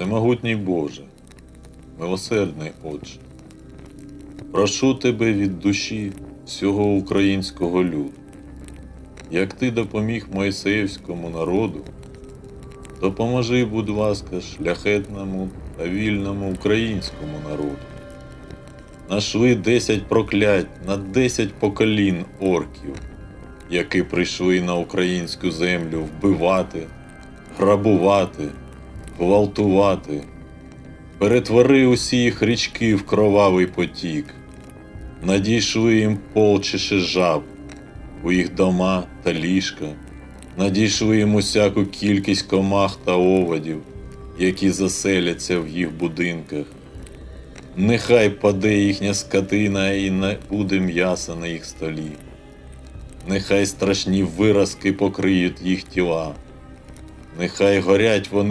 Всемогутній Боже, милосердний Отче, прошу Тебе від душі всього українського люду, як Ти допоміг Моїсеївському народу, допоможи, будь ласка, шляхетному та вільному українському народу. Нашли десять проклять на десять поколін орків, які прийшли на українську землю вбивати, грабувати, гвалтувати. Перетвори усі їх річки в кровавий потік. Надійшли їм полчище жаб у їх дома та ліжка. Надійшли їм усяку кількість комах та оводів, які заселяться в їх будинках. Нехай паде їхня скотина і не буде м'яса на їх столі. Нехай страшні виразки покриють їх тіла. Нехай горять вони